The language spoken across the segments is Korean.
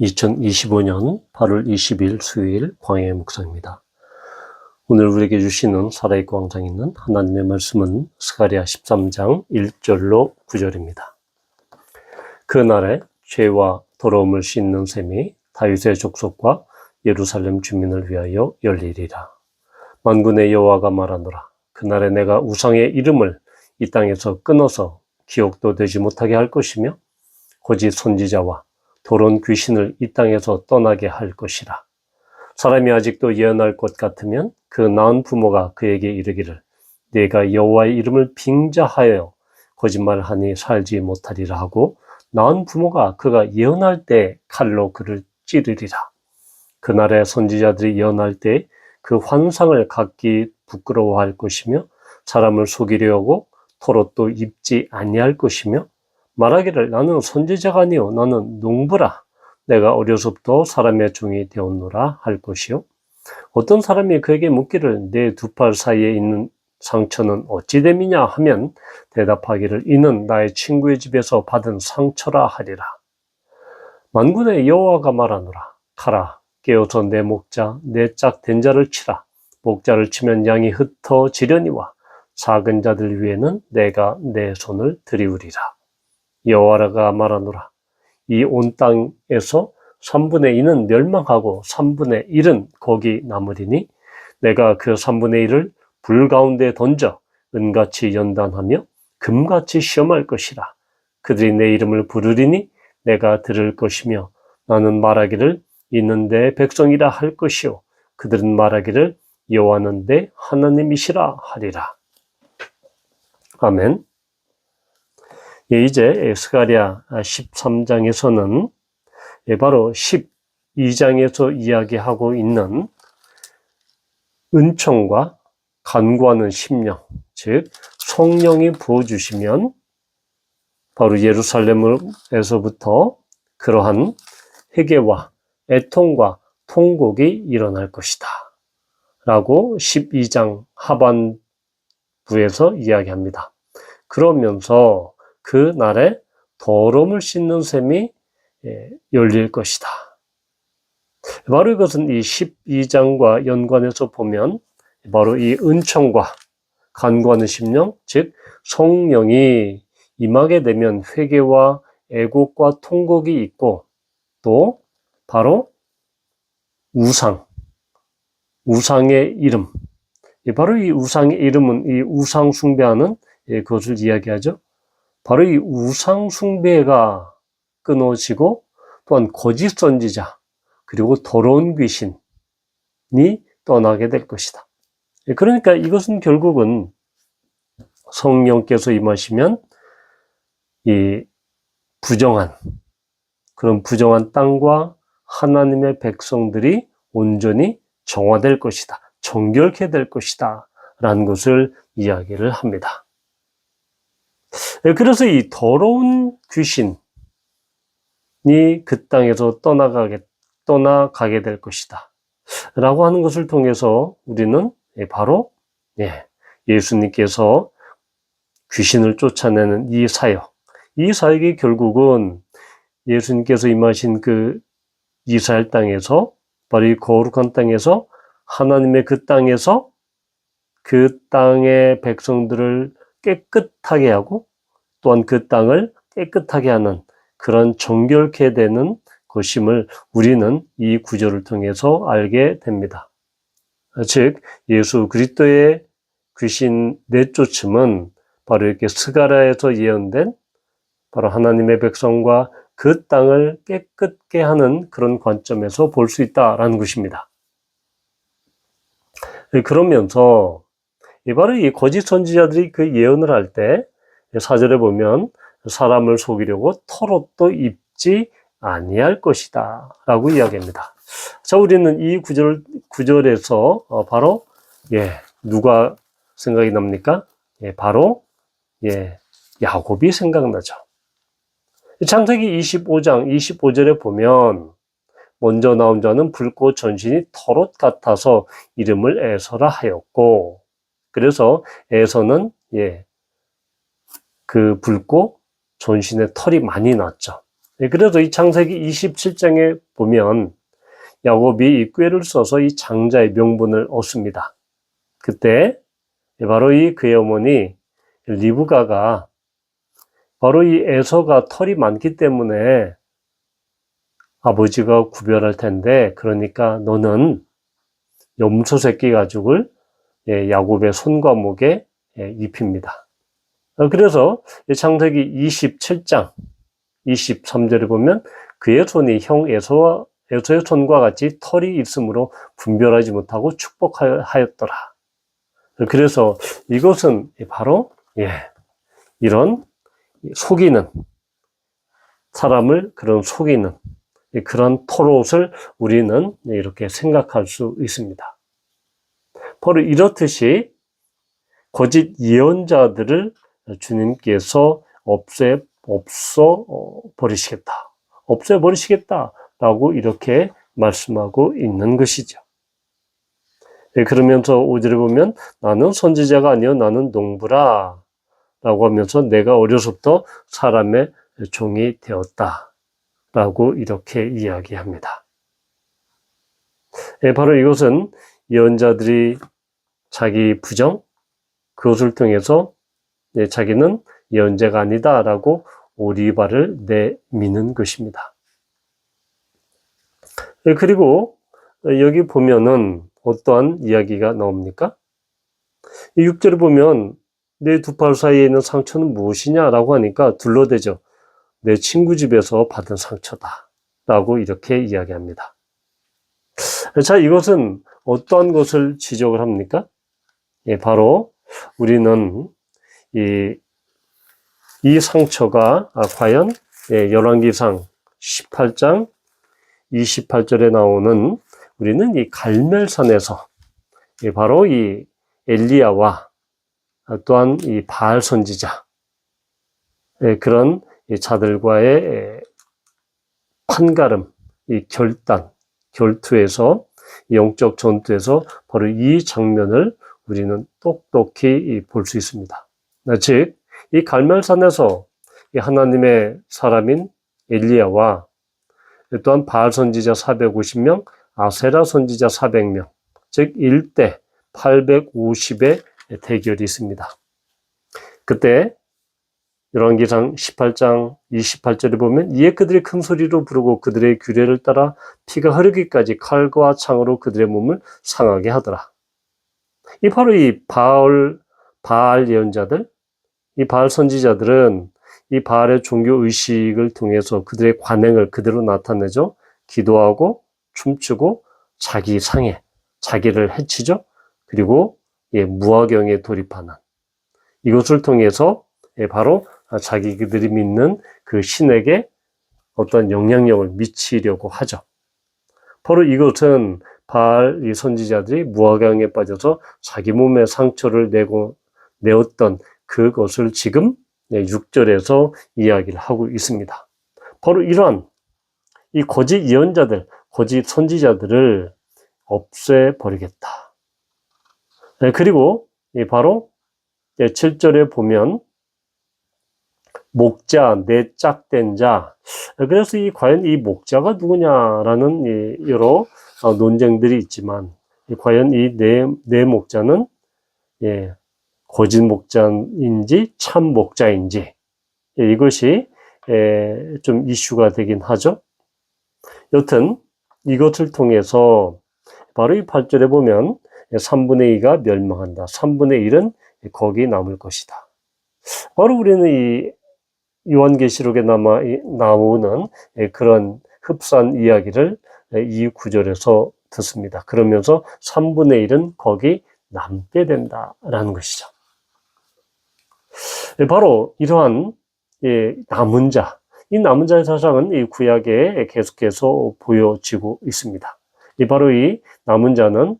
2025년 8월 20일 수요일 광야의 묵상입니다. 오늘 우리에게 주시는 살아있고 왕장 있는 하나님의 말씀은 스가리아 13장 1절로 9절입니다. 그날에 죄와 더러움을 씻는 셈이 다윗의 족속과 예루살렘 주민을 위하여 열리리라. 만군의 여호와가 말하노라. 그날에 내가 우상의 이름을 이 땅에서 끊어서 기억도 되지 못하게 할 것이며 거짓 선지자와 도론 귀신을 이 땅에서 떠나게 할 것이라. 사람이 아직도 예언할 것 같으면 그 낳은 부모가 그에게 이르기를 내가 여호와의 이름을 빙자하여 거짓말하니 살지 못하리라 하고 낳은 부모가 그가 예언할 때 칼로 그를 찌르리라. 그날에 선지자들이 예언할 때 그 환상을 갖기 부끄러워할 것이며 사람을 속이려 하고 토롯도 입지 아니할 것이며 말하기를 나는 선지자가 아니요 나는 농부라. 내가 어려서부터 사람의 종이 되었노라 할 것이요 어떤 사람이 그에게 묻기를 내 두 팔 사이에 있는 상처는 어찌 됨이냐 하면 대답하기를 이는 나의 친구의 집에서 받은 상처라 하리라. 만군의 여호와가 말하노라. 가라 깨어서 내 목자 내 짝 된 자를 치라. 목자를 치면 양이 흩어지려니와 작은 자들 위에는 내가 내 손을 들이우리라 여호와가 말하노라. 이 온 땅에서 3분의 2는 멸망하고 3분의 1은 거기 남으리니 내가 그 3분의 1을 불 가운데 던져 은같이 연단하며 금같이 시험할 것이라. 그들이 내 이름을 부르리니 내가 들을 것이며 나는 말하기를 있는 내 백성이라 할 것이요 그들은 말하기를 여호와는 내 하나님이시라 하리라. 아멘. 예, 이제 스가리아 13장에서는 예, 바로 12장에서 이야기하고 있는 은총과 간구하는 심령, 즉 성령이 부어주시면 바로 예루살렘에서부터 그러한 회개와 애통과 통곡이 일어날 것이다. 라고 12장 하반부에서 이야기합니다. 그러면서 그 날에 더러움을 씻는 셈이 예, 열릴 것이다. 바로 이것은 이 12장과 연관해서 보면 바로 이 은총과 간구하는 심령, 즉 성령이 임하게 되면 회개와 애곡과 통곡이 있고 또 바로 우상, 우상의 이름. 바로 이 우상의 이름은 이 우상 숭배하는 예, 그것을 이야기하죠. 바로 이 우상 숭배가 끊어지고 또한 거짓 선지자 그리고 더러운 귀신이 떠나게 될 것이다. 예, 그러니까 이것은 결국은 성령께서 임하시면 이 부정한 그런 부정한 땅과 하나님의 백성들이 온전히 정화될 것이다. 정결케 될 것이다. 라는 것을 이야기를 합니다. 예, 그래서 이 더러운 귀신이 그 땅에서 떠나가게, 떠나가게 될 것이다. 라고 하는 것을 통해서 우리는 예, 바로, 예, 예수님께서 귀신을 쫓아내는 이 사역, 이 사역이 결국은 예수님께서 임하신 그 이스라엘 땅에서, 바로 이 거룩한 땅에서, 하나님의 그 땅에서 그 땅의 백성들을 깨끗하게 하고 또한 그 땅을 깨끗하게 하는 그런 정결케 되는 것임을 우리는 이 구절을 통해서 알게 됩니다. 즉 예수 그리스도의 귀신 내쫓음은 바로 이렇게 스가라에서 예언된 바로 하나님의 백성과 그 땅을 깨끗게 하는 그런 관점에서 볼 수 있다라는 것입니다. 그러면서 바로 이 거짓 선지자들이 그 예언을 할때 사절에 보면 사람을 속이려고 털옷도 입지 아니할 것이다 라고 이야기합니다. 자, 우리는 이 구절, 구절에서 어, 바로, 예, 누가 생각이 납니까? 예, 바로, 예, 야곱이 생각나죠. 창세기 25장 25절에 보면 먼저 나온 자는 붉고 전신이 털옷 같아서 이름을 에서라 하였고 그래서 에서는 예, 그 붉고 전신에 털이 많이 났죠. 네, 그래서 이 창세기 27장에 보면 야곱이 이 꾀를 써서 이 장자의 명분을 얻습니다. 그때 바로 이 그의 어머니 리브가가 바로 이 에서가 털이 많기 때문에 아버지가 구별할 텐데 그러니까 너는 염소 새끼 가죽을 예, 야곱의 손과 목에 예, 입힙니다. 어, 그래서 창세기 27장 23절에 보면 그의 손이 형 에서와 에서의 손과 같이 털이 있으므로 분별하지 못하고 축복하였더라. 그래서 이것은 바로 예, 이런 속이는 사람을 그런 속이는 그런 토롯을 우리는 이렇게 생각할 수 있습니다. 바로 이렇듯이 거짓 예언자들을 주님께서 없애 없어 버리시겠다. 없애 버리시겠다라고 이렇게 말씀하고 있는 것이죠. 예, 그러면서 5절에 보면 나는 선지자가 아니요 나는 농부라 라고 하면서 내가 어려서부터 사람의 종이 되었다 라고 이렇게 이야기합니다. 예, 바로 이것은 예언자들이 자기 부정 그것을 통해서 예, 자기는 예언자가 아니다라고 오리발을 내미는 것입니다. 예, 그리고 여기 보면은 어떠한 이야기가 나옵니까? 6절을 보면 내 두 팔 사이에 있는 상처는 무엇이냐라고 하니까 둘러대죠. 내 친구 집에서 받은 상처다. 라고 이렇게 이야기합니다. 자, 이것은 어떠한 것을 지적을 합니까? 예, 바로 우리는 이, 이 상처가 아, 과연 예, 열왕기상 18장 28절에 나오는 우리는 이 갈멜산에서 예, 바로 이 엘리야와 또한 이 바알 선지자 예, 그런 자들과의 판가름, 이 결단, 결투에서 영적 전투에서 바로 이 장면을 우리는 똑똑히 볼 수 있습니다. 즉, 이 갈멜산에서 하나님의 사람인 엘리야와 또한 바알 선지자 450명, 아세라 선지자 400명, 즉 1대 850의 대결이 있습니다. 그때 열왕기상 18장 28절에 보면 이에 그들이 큰 소리로 부르고 그들의 규례를 따라 피가 흐르기까지 칼과 창으로 그들의 몸을 상하게 하더라. 이 바로 이 바알 바알 예언자들, 이 바알 선지자들은 이 바알의 종교 의식을 통해서 그들의 관행을 그대로 나타내죠. 기도하고 춤추고 자기 상해, 자기를 해치죠. 그리고 예, 무화경에 돌입하는 이것을 통해서 예, 바로 자기들이 믿는 그 신에게 어떤 영향력을 미치려고 하죠. 바로 이것은 바알 이 선지자들이 무화경에 빠져서 자기 몸에 상처를 내고 내었던 그것을 지금 6절에서 이야기를 하고 있습니다. 바로 이러한 이 거짓 예언자들, 거짓 선지자들을 없애버리겠다. 네, 그리고 바로 7절에 보면 목자, 내 짝된 자. 그래서 이 과연 이 목자가 누구냐라는 여러 어, 논쟁들이 있지만 과연 이 내 내 목자는 예, 거짓 목자인지 참 목자인지 예, 이것이 예, 좀 이슈가 되긴 하죠. 여튼 이것을 통해서 바로 이 8절에 보면 3분의 2가 멸망한다. 3분의 1은 거기 남을 것이다. 바로 우리는 이 요한계시록에 남아 나오는 그런 흡사한 이야기를 이 구절에서 듣습니다. 그러면서 3분의 1은 거기 남게 된다라는 것이죠. 바로 이러한 남은 자, 이 남은 자의 사상은 이 구약에 계속해서 보여지고 있습니다. 이 바로 이 남은 자는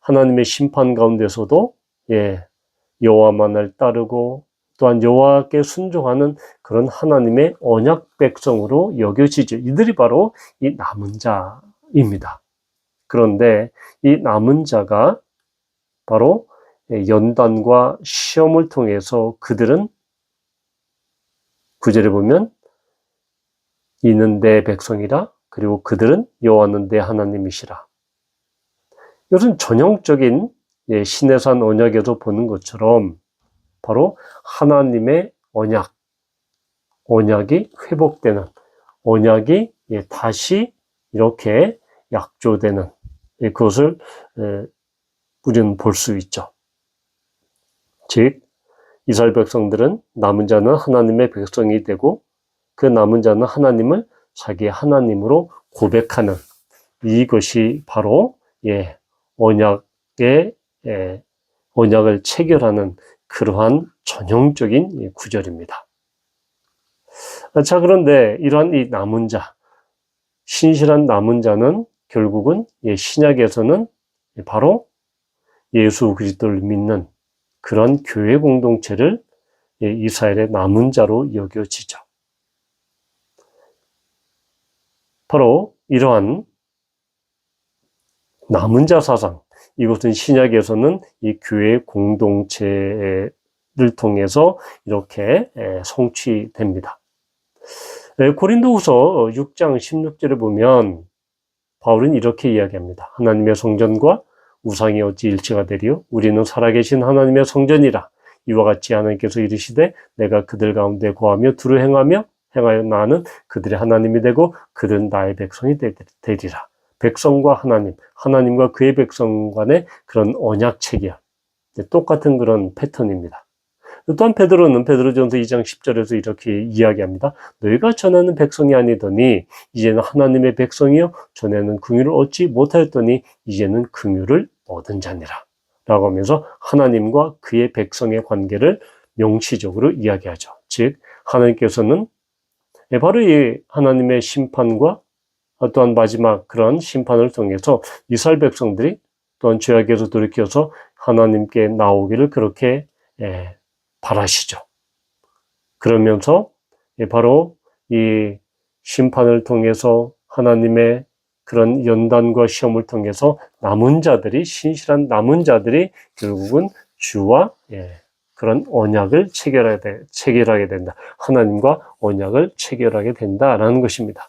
하나님의 심판 가운데서도 예, 여호와만을 따르고 또한 여호와께 순종하는 그런 하나님의 언약 백성으로 여겨지죠. 이들이 바로 이 남은 자입니다. 그런데 이 남은 자가 바로 연단과 시험을 통해서 그들은 구절에 보면 이는 내 백성이라 그리고 그들은 여호와는 내 하나님이시라. 이것은 전형적인 예, 신해산 언약에서 보는 것처럼 바로 하나님의 언약, 언약이 회복되는, 언약이 예, 다시 이렇게 약조되는 예, 그것을 우리는 볼 수 있죠. 즉 이스라엘 백성들은 남은 자는 하나님의 백성이 되고 그 남은 자는 하나님을 자기 하나님으로 고백하는 이것이 바로 예, 언약의 예, 언약을 체결하는 그러한 전형적인 예, 구절입니다. 자, 그런데 이러한 이 남은 자, 신실한 남은 자는 결국은 예, 신약에서는 바로 예수 그리스도를 믿는 그런 교회 공동체를 예, 이스라엘의 남은 자로 여겨지죠. 바로 이러한 남은 자 사상, 이것은 신약에서는 이 교회 공동체를 통해서 이렇게 성취됩니다. 고린도후서 6장 16절에 보면 바울은 이렇게 이야기합니다. 하나님의 성전과 우상이 어찌 일치가 되리요? 우리는 살아계신 하나님의 성전이라. 이와 같이 하나님께서 이르시되 내가 그들 가운데 거하며 두루 행하며 행하여 나는 그들의 하나님이 되고 그들은 나의 백성이 되리라. 백성과 하나님, 하나님과 그의 백성 간의 그런 언약 체계야. 똑같은 그런 패턴입니다. 또한 베드로는 베드로전서 2장 10절에서 이렇게 이야기합니다. 너희가 전하는 백성이 아니더니 이제는 하나님의 백성이요 전에는 긍휼을 얻지 못하였더니 이제는 긍휼을 얻은 자니라. 라고 하면서 하나님과 그의 백성의 관계를 명시적으로 이야기하죠. 즉 하나님께서는 바로 이 하나님의 심판과 또한 마지막 그런 심판을 통해서 이스라엘 백성들이 또한 죄악에서 돌이켜서 하나님께 나오기를 그렇게 예, 바라시죠. 그러면서 예, 바로 이 심판을 통해서 하나님의 그런 연단과 시험을 통해서 남은 자들이 신실한 남은 자들이 결국은 주와 예, 그런 언약을 체결하게, 돼, 체결하게 된다. 하나님과 언약을 체결하게 된다라는 것입니다.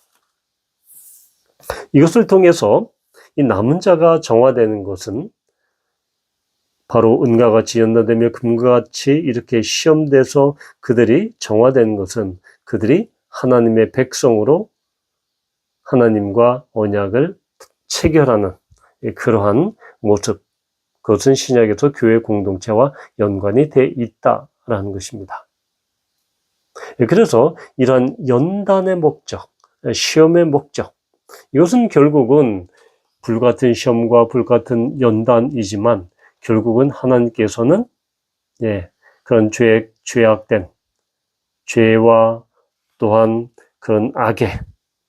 이것을 통해서 이 남은 자가 정화되는 것은 바로 은과 같이 연단되며 금과 같이 이렇게 시험돼서 그들이 정화되는 것은 그들이 하나님의 백성으로 하나님과 언약을 체결하는 그러한 모습, 그것은 신약에서 교회 공동체와 연관이 돼 있다라는 것입니다. 그래서 이러한 연단의 목적, 시험의 목적, 이것은 결국은 불같은 시험과 불같은 연단이지만 결국은 하나님께서는 예, 그런 죄, 죄악된 죄와 또한 그런 악에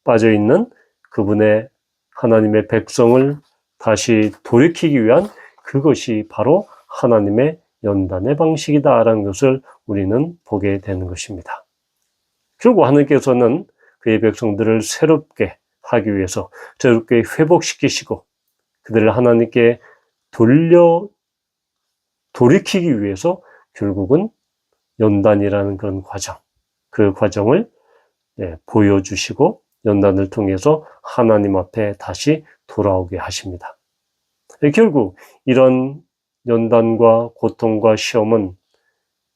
빠져 있는 그분의 하나님의 백성을 다시 돌이키기 위한 그것이 바로 하나님의 연단의 방식이다라는 것을 우리는 보게 되는 것입니다. 그리고 하나님께서는 그의 백성들을 새롭게 하기 위해서 새롭게 회복시키시고 그들을 하나님께 돌려 돌이키기 위해서 결국은 연단이라는 그런 과정, 그 과정을 예, 보여주시고 연단을 통해서 하나님 앞에 다시 돌아오게 하십니다. 예, 결국 이런 연단과 고통과 시험은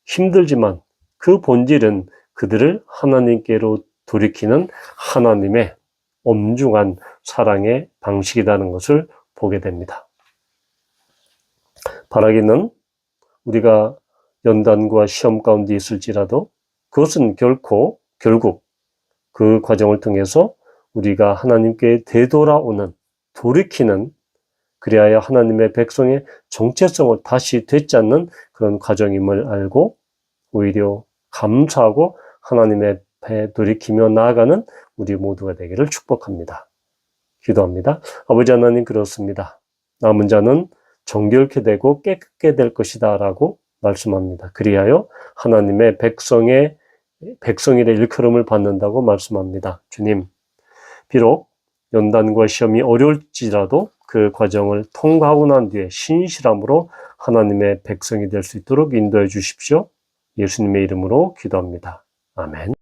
힘들지만 그 본질은 그들을 하나님께로 돌이키는 하나님의 엄중한 사랑의 방식이라는 것을 보게 됩니다. 바라기는 우리가 연단과 시험 가운데 있을지라도 그것은 결코 결국 그 과정을 통해서 우리가 하나님께 되돌아오는 돌이키는 그리하여 하나님의 백성의 정체성을 다시 되찾는 그런 과정임을 알고 오히려 감사하고 하나님의 배 돌이키며 나아가는 우리 모두가 되기를 축복합니다. 기도합니다. 아버지 하나님 그렇습니다. 남은 자는 정결케 되고 깨끗게 될 것이다 라고 말씀합니다. 그리하여 하나님의 백성의 백성일의 일컬음을 받는다고 말씀합니다. 주님, 비록 연단과 시험이 어려울지라도 그 과정을 통과하고 난 뒤에 신실함으로 하나님의 백성이 될 수 있도록 인도해 주십시오. 예수님의 이름으로 기도합니다. 아멘.